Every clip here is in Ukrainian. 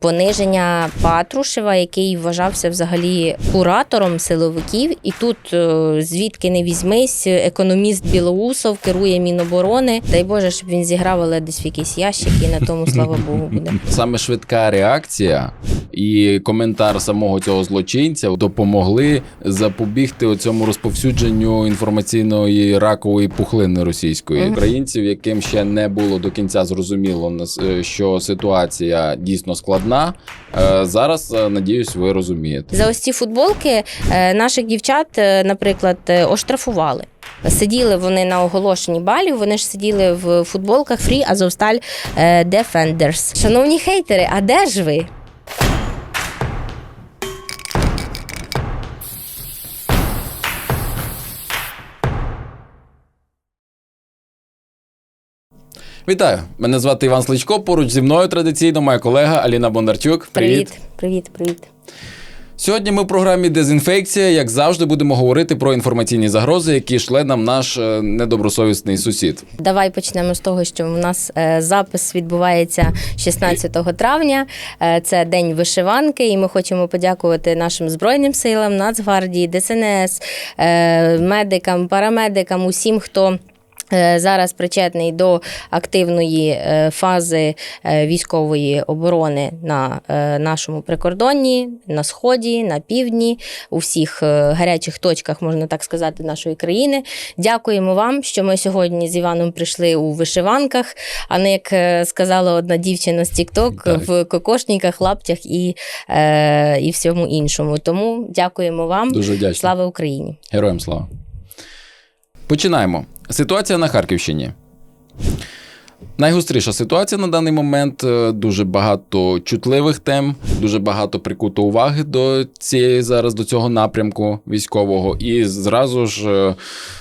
Пониження Патрушева, який вважався взагалі куратором силовиків, і тут е, звідки не візьмись, економіст Білоусов керує Міноборони. Дай Боже, щоб він зіграв, але десь в якийсь ящик, і на тому слава Богу буде. Саме швидка реакція і коментар самого цього злочинця допомогли запобігти цьому розповсюдженню інформаційної ракової пухлини російської українців, яким ще не було до кінця зрозуміло е, що ситуація дійсно складна. Е, Зараз е, надіюсь, ви розумієте. За ось ці футболки е, наших дівчат, наприклад, оштрафували. Сиділи вони на оголошенні балів, вони ж сиділи в футболках Free е, Defenders. Шановні хейтери, а де ж ви? Вітаю! Мене звати Іван Сличко. Поруч зі мною традиційно моя колега Аліна Бондарчук. Привіт, привіт, привіт. Сьогодні ми в програмі Дезінфекція, як завжди, будемо говорити про інформаційні загрози, які шле нам наш е, недобросовісний сусід. Давай почнемо з того, що у нас е, запис відбувається 16 травня. Е, Це день вишиванки, і ми хочемо подякувати нашим збройним силам, Нацгвардії, ДСНС, медикам, парамедикам, усім, хто. Е, Зараз причетний до активної е, фази е, військової оборони на нашому прикордонні, на сході, на півдні, у всіх гарячих точках, можна так сказати, нашої країни. Дякуємо вам, що ми сьогодні з Іваном прийшли у вишиванках, а не як сказала одна дівчина з TikTok, в кокошниках, лаптях і, і всьому іншому. Тому дякуємо вам. Дуже вдячний. Слава Україні! Героям слава. Починаємо. Ситуація на Харківщині. Найгостріша ситуація на даний момент. Е, Дуже багато чутливих тем, дуже багато прикуто уваги до цієї зараз до цього напрямку військового. І зразу ж е,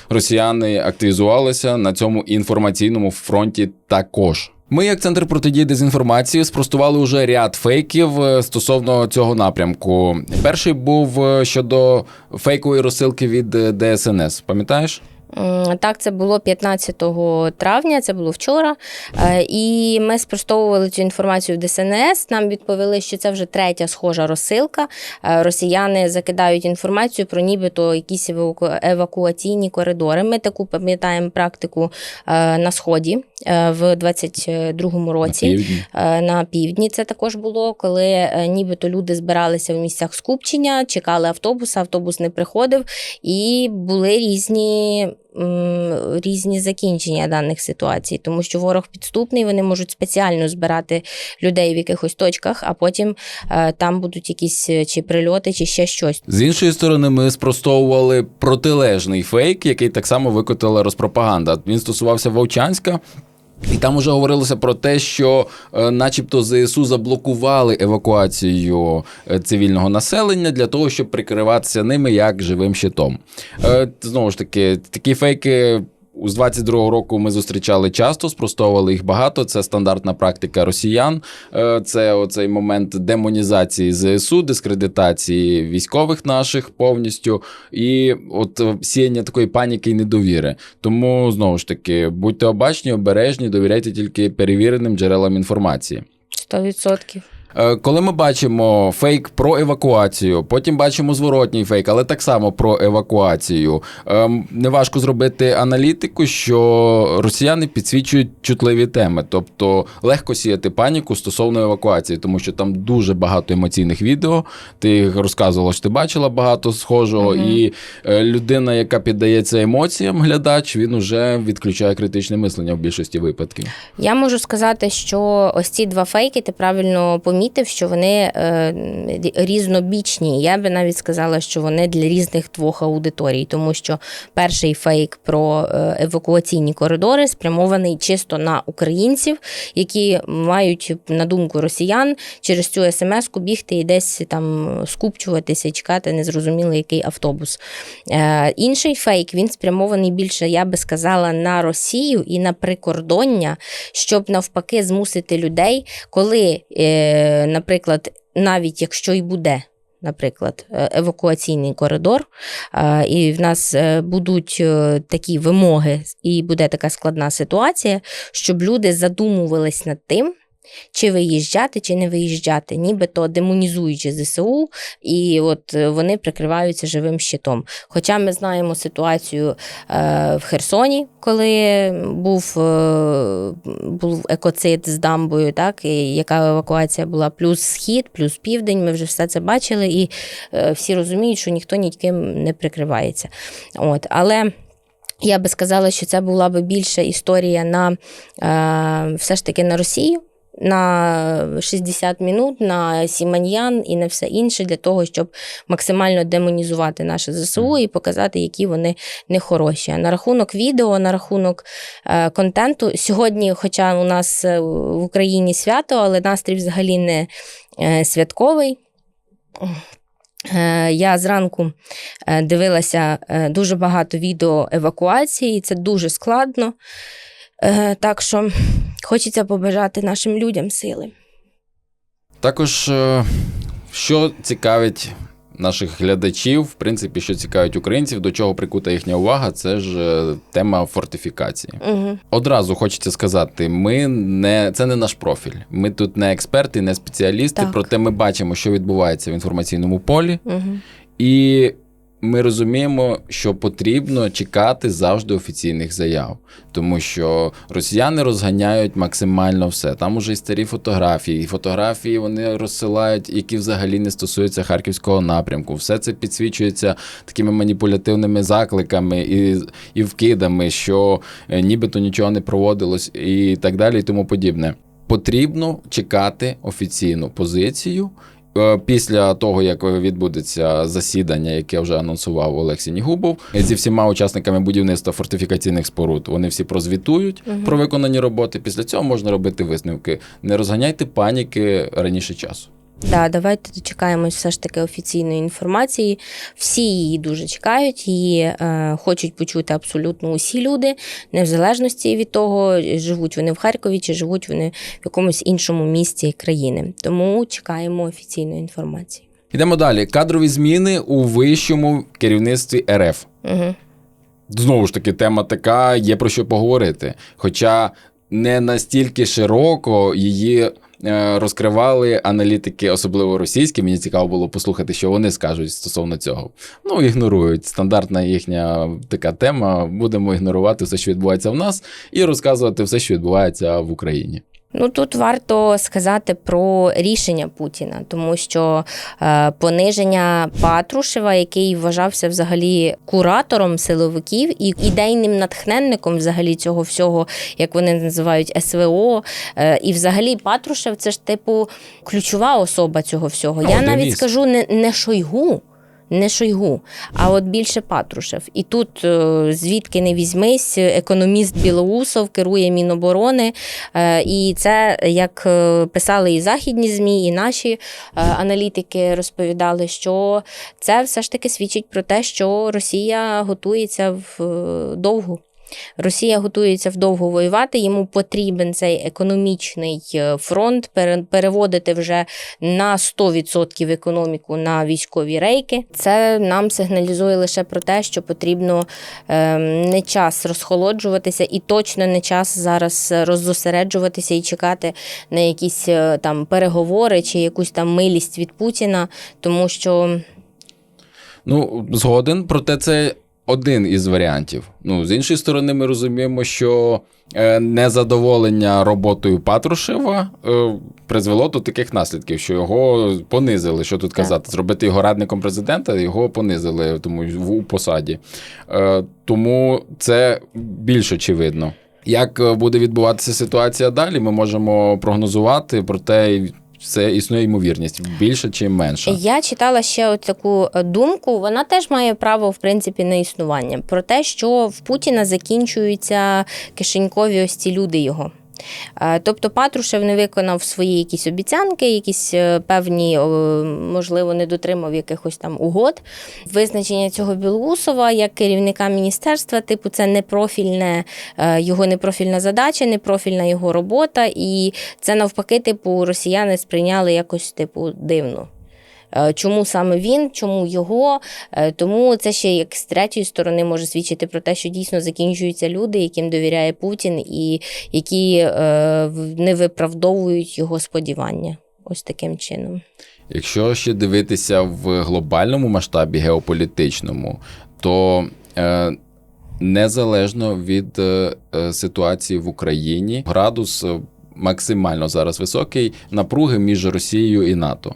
росіяни активізувалися на цьому інформаційному фронті також. Ми, як центр протидії дезінформації, спростували уже ряд фейків е, стосовно цього напрямку. Перший був щодо фейкової розсилки від ДСНС. Пам'ятаєш? Так, це було 15 травня, це було вчора. Е, І ми спростовували цю інформацію в ДСНС. Нам відповіли, що це вже третя схожа розсилка. Е, Росіяни закидають інформацію про нібито якісь еваку- евакуаційні коридори. Ми таку пам'ятаємо практику е, на сході в 22-му році. На півдні. На півдні. Це також було, коли нібито люди збиралися в місцях скупчення, чекали автобуса, автобус не приходив, і були різні. Різні закінчення даних ситуацій, тому що ворог підступний, вони можуть спеціально збирати людей в якихось точках, а потім е, там будуть якісь е, чи прильоти, чи ще щось. З іншої сторони, ми спростовували протилежний фейк, який так само викотила розпропаганда. Він стосувався Вовчанська. І там уже говорилося про те, що, е, начебто, ЗСУ заблокували евакуацію е, цивільного населення для того, щоб прикриватися ними як живим щитом. Е, знову ж таки, такі фейки. З 22-го року ми зустрічали часто, спростовували їх багато. Це стандартна практика росіян. Е, Це оцей момент демонізації ЗСУ, дискредитації військових наших повністю, і от е, сіяння такої паніки і недовіри. Тому знову ж таки, будьте обачні, обережні, довіряйте тільки перевіреним джерелам інформації. 100%. Е, Коли ми бачимо фейк про евакуацію, потім бачимо зворотній фейк, але так само про евакуацію. ем, Неважко зробити аналітику, що росіяни підсвічують чутливі теми, тобто легко сіяти паніку стосовно евакуації, тому що там дуже багато емоційних відео. Ти розказувала, що ти бачила багато схожого, Мгм. і е, людина, яка піддається емоціям, глядач, він уже відключає критичне мислення в більшості випадків. Я можу сказати, що ось ці два фейки ти правильно помітив, що вони е, різнобічні. Я би навіть сказала, що вони для різних двох аудиторій, тому що перший фейк про е, евакуаційні коридори спрямований чисто на українців, які мають на думку росіян через цю смс-ку бігти і десь там скупчуватися чекати незрозуміло який автобус. Е, інший фейк він спрямований більше, я би сказала, на Росію і на прикордоння, щоб навпаки змусити людей, коли, наприклад, навіть якщо і буде. Наприклад, е, евакуаційний коридор, і в нас е, будуть е, такі вимоги, і буде така складна ситуація, щоб люди задумувались над тим, чи виїжджати, чи не виїжджати, нібито демонізуючи ЗСУ, і от е, вони прикриваються живим щитом. Хоча ми знаємо ситуацію е, в Херсоні, коли був, е, був екоцид з дамбою, так, і яка евакуація була плюс схід, плюс південь. Ми вже все це бачили, і всі розуміють, що ніхто ніким не прикривається. От, але. Я би сказала, що це була би більша історія на все ж таки на Росію. На 60 минут, на Сіманьян і на все інше для того, щоб максимально демонізувати наше ЗСУ і показати, які вони нехороші. А на рахунок відео, на рахунок е, контенту, сьогодні, хоча у нас е, в Україні свято, але настрій взагалі не е, святковий. Я зранку дивилася дуже багато відео евакуації, і це дуже складно. Так що хочеться побажати нашим людям сили. Також, е, що цікавить наших глядачів, в принципі, що цікавить українців, до чого прикута їхня увага, це ж е, тема фортифікації. Угу. Одразу хочеться сказати, ми не це не наш профіль. Ми тут не експерти, не спеціалісти. Так. Проте ми бачимо, що відбувається в інформаційному полі, Угу. і ми розуміємо, що потрібно чекати завжди офіційних заяв, тому що росіяни розганяють максимально все. Там уже і старі фотографії, і фотографії вони розсилають, які взагалі не стосуються харківського напрямку. Все це підсвічується такими маніпулятивними закликами і, і вкидами, що е, нібито нічого не проводилось, і так далі, і тому подібне. Потрібно чекати офіційну позицію. Е, Після того, як відбудеться засідання, яке вже анонсував Олексій Нігубов, зі всіма учасниками будівництва фортифікаційних споруд, вони всі прозвітують Мгм. про виконані роботи. Після цього можна робити висновки. Не розганяйте паніки раніше часу. Да, давайте дочекаємось все ж таки офіційної інформації. Всі її дуже чекають, її е, хочуть почути абсолютно усі люди, не в залежності від того, живуть вони в Харкові чи живуть вони в якомусь іншому місті країни. Тому чекаємо офіційної інформації. Йдемо далі. Кадрові зміни у вищому керівництві РФ. Угу. Знову ж таки, тема така, є про що поговорити. Хоча не настільки широко її розкривали аналітики, особливо російські. Мені цікаво було послухати, що вони скажуть стосовно цього. Ну, ігнорують. Стандартна їхня така тема. Будемо ігнорувати все, що відбувається в нас, і розказувати все, що відбувається в Україні. Ну тут варто сказати про рішення Путіна, тому що е, пониження Патрушева, який вважався взагалі куратором силовиків і ідейним натхненником взагалі цього всього, як вони називають СВО. Е, і взагалі Патрушев це ж типу ключова особа цього всього. Я навіть скажу не, не Шойгу. Не Шойгу, а от більше Патрушев. І тут е, звідки не візьмись, економіст Білоусов керує Міноборони. Е, І це, як е, писали і західні ЗМІ, і наші аналітики розповідали, що це все ж таки свідчить про те, що Росія готується в довгу. Росія готується вдовго воювати. Йому потрібен цей економічний е, фронт переводити вже на 100% економіку на військові рейки. Це нам сигналізує лише про те, що потрібно е, не час розхолоджуватися, і точно не час зараз роззосереджуватися і чекати на якісь е, там переговори чи якусь там милість від Путіна, тому що Ну, згоден, проте це один із варіантів. Ну, з іншої сторони, ми розуміємо, що е, незадоволення роботою Патрушева е, призвело до таких наслідків, що його понизили. Що тут казати? Зробити його радником президента, його понизили тому в у посаді. Е, тому це більш очевидно. Як буде відбуватися ситуація далі, ми можемо прогнозувати, проте це існує ймовірність більше чи менше. Я читала ще от таку е, думку. Вона теж має право в принципі на існування про те, що в Путіна закінчуються кишенькові ось ці люди його. Е, Тобто Патрушев не виконав свої якісь обіцянки, якісь е, певні, можливо, не дотримав якихось там угод. Визначення цього Білоусова як керівника міністерства, типу, це непрофільне, е, його непрофільна задача, непрофільна його робота, і це навпаки, типу, росіяни сприйняли якось типу дивно. Е, Чому саме він, чому його? Е, Тому це ще як з третьої сторони може свідчити про те, що дійсно закінчуються люди, яким довіряє Путін, і які е, не виправдовують його сподівання. Ось таким чином. Якщо ще дивитися в глобальному масштабі геополітичному, то незалежно від ситуації в Україні, градус максимально зараз високий напруги між Росією і НАТО.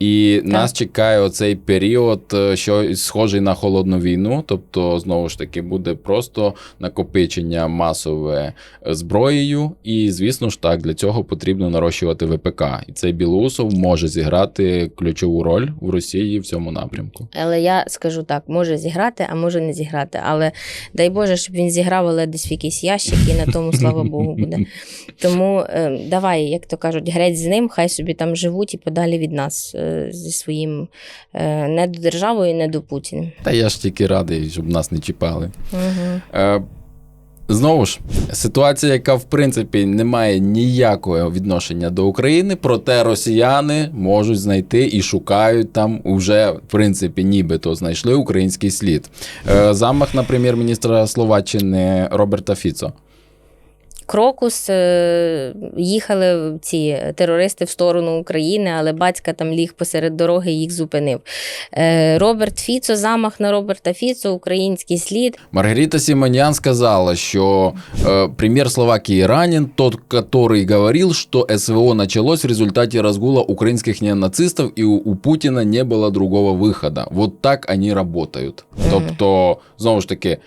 І нас чекає оцей період, е, що схожий на холодну війну. Тобто, знову ж таки, буде просто накопичення масове зброєю. І, звісно ж, так, для цього потрібно нарощувати ВПК. І цей Білоусов може зіграти ключову роль в Росії в цьому напрямку. Але я скажу так: може зіграти, а може не зіграти. Але дай Боже, щоб він зіграв, але десь в якийсь ящик, і на тому, слава Богу, буде. Тому е, давай, як то кажуть, грець з ним, хай собі там живуть і подалі від нас е, зі своїм е, не до державою, не до Путіна. Та я ж тільки радий, щоб нас не чіпали. Угу. Знову ж, ситуація, яка в принципі не має ніякого відношення до України, проте росіяни можуть знайти і шукають там уже, в принципі, нібито знайшли український слід. Е, Замах на прем'єр-міністра Словаччини Роберта Фіцо. Крокус е, їхали ці терористи в сторону України, але батька там ліг посеред дороги і їх зупинив. Е, Роберт Фіцо, замах на Роберта Фіцо, український слід. Маргарита Симоньян сказала, что э, премьер Словакии ранен, тот, который говорил, что СВО началось в результате разгула украинских неонацистов, и у, у Путина не было другого выхода. Вот так они работають. Тобто, знову ж таки,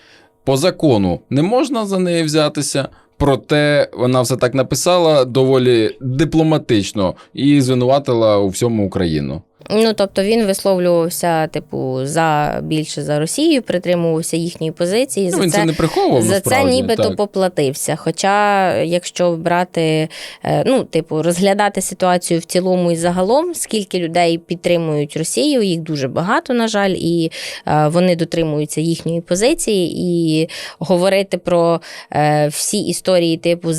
по закону не можна за неї взятися. Проте вона все так написала доволі дипломатично і звинуватила у всьому Україну. Ну, тобто він висловлювався, типу, за більше за Росію, притримувався їхньої позиції. Ну, за він це, це не приховував. За це нібито так. поплатився. Хоча, якщо брати, е, ну, типу, розглядати ситуацію в цілому і загалом, скільки людей підтримують Росію, їх дуже багато, на жаль, і е, вони дотримуються їхньої позиції. І говорити про е, всі історії, типу,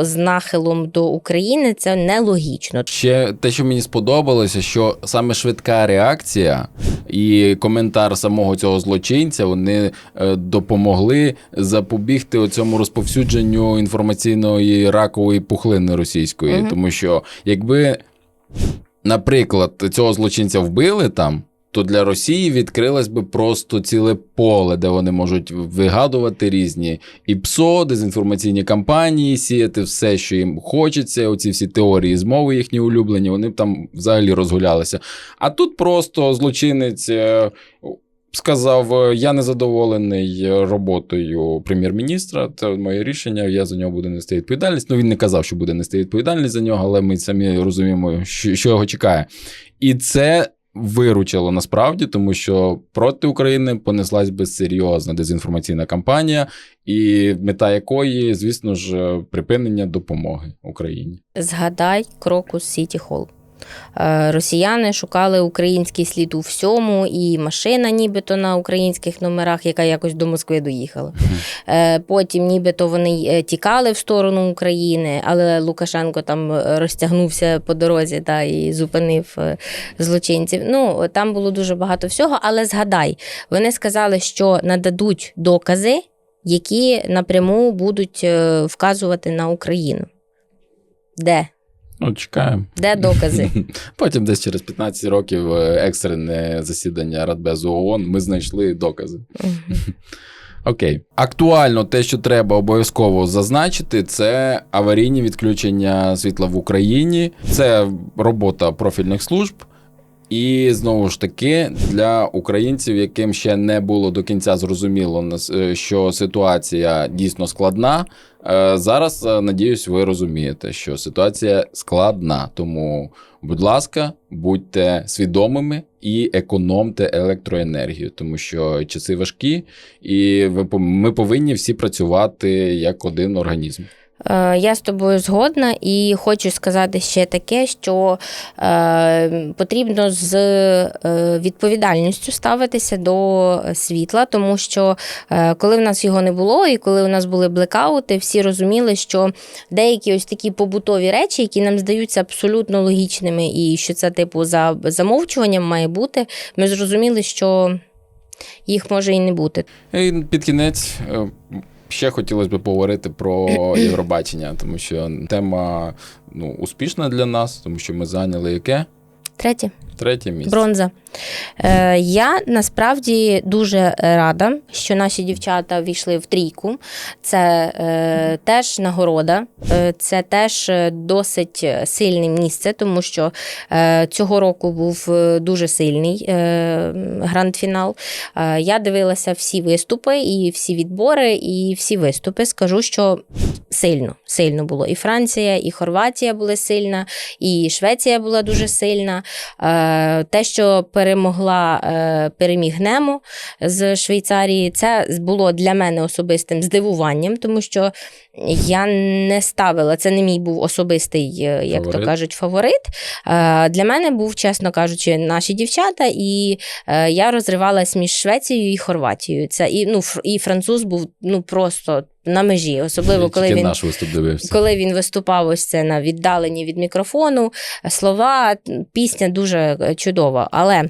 з нахилом до України, це нелогічно. Ще те, що мені сподобалося, що саме швидка реакція і коментар самого цього злочинця вони е, допомогли запобігти цьому розповсюдженню інформаційної ракової пухлини російської. угу. Тому що якби, наприклад, цього злочинця вбили там. То для Росії відкрилось би просто ціле поле, де вони можуть вигадувати різні і ПСО, дезінформаційні кампанії, сіяти все, що їм хочеться. Оці всі теорії змови їхні улюблені, вони б там взагалі розгулялися. А тут просто злочинець е, сказав: е, Я не задоволений роботою прем'єр-міністра. Це моє рішення. Я за нього буду нести відповідальність. Ну він не казав, що буде нести відповідальність за нього, але ми самі розуміємо, що, що його чекає. І це. Виручило насправді, тому що проти України понеслась би серйозна дезінформаційна кампанія, і мета якої, звісно ж, припинення допомоги Україні. Згадай кроку Сіті Холл. Е, Росіяни шукали український слід у всьому, і машина, нібито на українських номерах, яка якось до Москви доїхала. Е, Потім, нібито вони е, тікали в сторону України, але Лукашенко там розтягнувся по дорозі та і зупинив злочинців. Ну там було дуже багато всього. Але згадай, вони сказали, що нададуть докази, які напряму будуть вказувати на Україну. Де? Ну, чекаємо. Де докази? Потім десь через 15 років е, екстрене засідання Радбезу ООН ми знайшли докази. Окей. Актуально те, що треба обов'язково зазначити, це аварійні відключення світла в Україні, це робота профільних служб. І знову ж таки для українців, яким ще не було до кінця зрозуміло, е, що ситуація дійсно складна. Е, Зараз е, надіюсь, ви розумієте, що ситуація складна. Тому, будь ласка, будьте свідомими і економте електроенергію, тому що часи важкі, і ми повинні всі працювати як один організм. Е, Я з тобою згодна і хочу сказати ще таке, що е, потрібно з е, відповідальністю ставитися до світла, тому що коли в нас його не було, і коли у нас були блекаути, всі розуміли, що деякі ось такі побутові речі, які нам здаються абсолютно логічними, і що це типу за замовчуванням має бути, ми зрозуміли, що їх може і не бути. І під кінець ще хотілося б поговорити про Євробачення, тому що тема ну, успішна для нас, тому що ми зайняли яке? Третє. Третє місце. Бронза. Е, я насправді дуже рада, що наші дівчата війшли в трійку. Це е, теж нагорода, е, це теж е, досить сильне місце, тому що е, цього року був е, дуже сильний е, гранд-фінал. Е, я дивилася всі виступи, і всі відбори, і всі виступи. Скажу, що сильно, сильно було. І Франція, і Хорватія були сильна, і Швеція була дуже сильна. Е, Те, що перемогла, е, переміг Немо з Швейцарії, це було для мене особистим здивуванням, тому що я не ставила, це не мій був особистий, е, як то кажуть, фаворит. Для мене був, чесно кажучи, наші дівчата, і я розривалась між Швецією і Хорватією. Це і, ну, і француз був ну, просто на межі, особливо коли він наш виступ дивився. коли він виступав ось це на віддаленні від мікрофону, слова, пісня дуже е, чудова. Але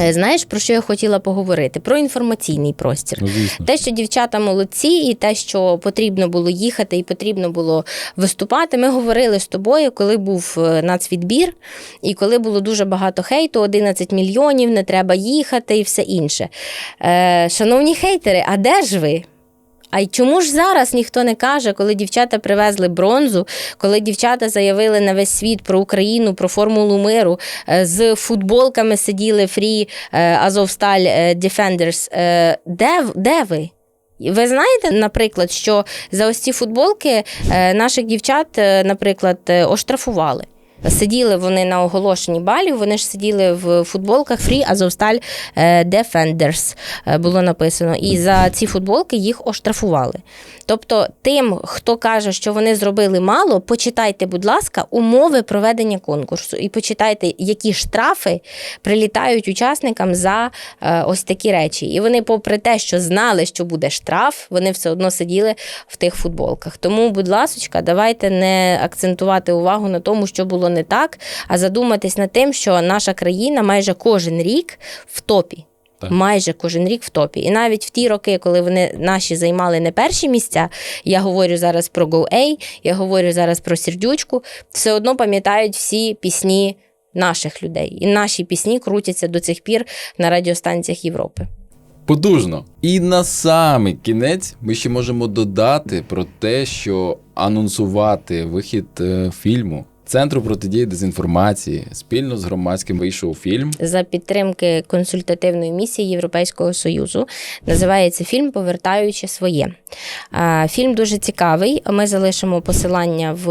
е, знаєш, про що я хотіла поговорити? Про інформаційний простір. Ну. Те, що дівчата молодці, і те, що потрібно було їхати і потрібно було виступати. Ми говорили з тобою, коли був е, нацвідбір, і коли було дуже багато хейту, 11 мільйонів, не треба їхати і все інше. Шановні хейтери, а де ж ви? А й чому ж зараз ніхто не каже, коли дівчата привезли бронзу, коли дівчата заявили на весь світ про Україну, про формулу миру, е, з футболками сиділи фрі е, Азовсталь. Е, Де, де ви? Ви знаєте, наприклад, що за ось ці футболки е, наших дівчат, наприклад, оштрафували. Сиділи вони на оголошенні балів, вони ж сиділи в футболках Free Азовсталь е, Defenders е, було написано. І за ці футболки їх оштрафували. Тобто, тим, хто каже, що вони зробили мало, почитайте, будь ласка, умови проведення конкурсу і почитайте, які штрафи прилітають учасникам за е, ось такі речі. І вони, попри те, що знали, що буде штраф, вони все одно сиділи в тих футболках. Тому, будь ласочка, давайте не акцентувати увагу на тому, що було не так, а задуматись над тим, що наша країна майже кожен рік в топі. Так. Майже кожен рік в топі. І навіть в ті роки, коли вони наші займали не перші місця, я говорю зараз про GoA, я говорю зараз про сердючку, все одно пам'ятають всі пісні наших людей. І наші пісні крутяться до цих пір на радіостанціях Європи. Подужно. І на самий кінець ми ще можемо додати про те, що анонсувати вихід е, фільму Центру протидії дезінформації спільно з громадським вийшов фільм. за підтримки консультативної місії Європейського Союзу. Називається фільм Повертаючи своє. Фільм дуже цікавий. Ми залишимо посилання в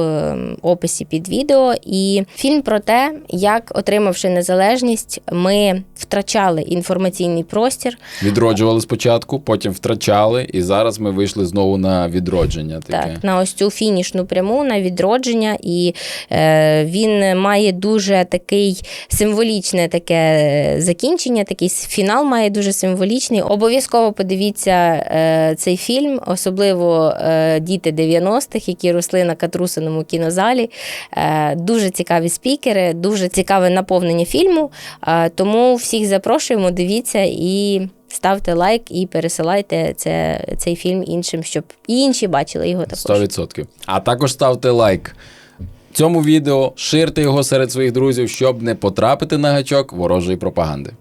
описі під відео. І фільм про те, як, отримавши незалежність, ми втрачали інформаційний простір. Відроджували спочатку, потім втрачали, і зараз ми вийшли знову на відродження. Таке. Так, на ось цю фінішну пряму на відродження, і е, він має дуже такий символічне таке е, закінчення, такий фінал має дуже символічний. Обов'язково подивіться е, цей фільм, особливо е, діти 90-х, які росли на катрусиному кінозалі. Е, дуже цікаві спікери, дуже цікаве наповнення фільму. Е, тому всіх запрошуємо, дивіться і. Ставте лайк і пересилайте це, цей фільм іншим, щоб і інші бачили його також. 100%. А також ставте лайк цьому відео, ширте його серед своїх друзів, щоб не потрапити на гачок ворожої пропаганди.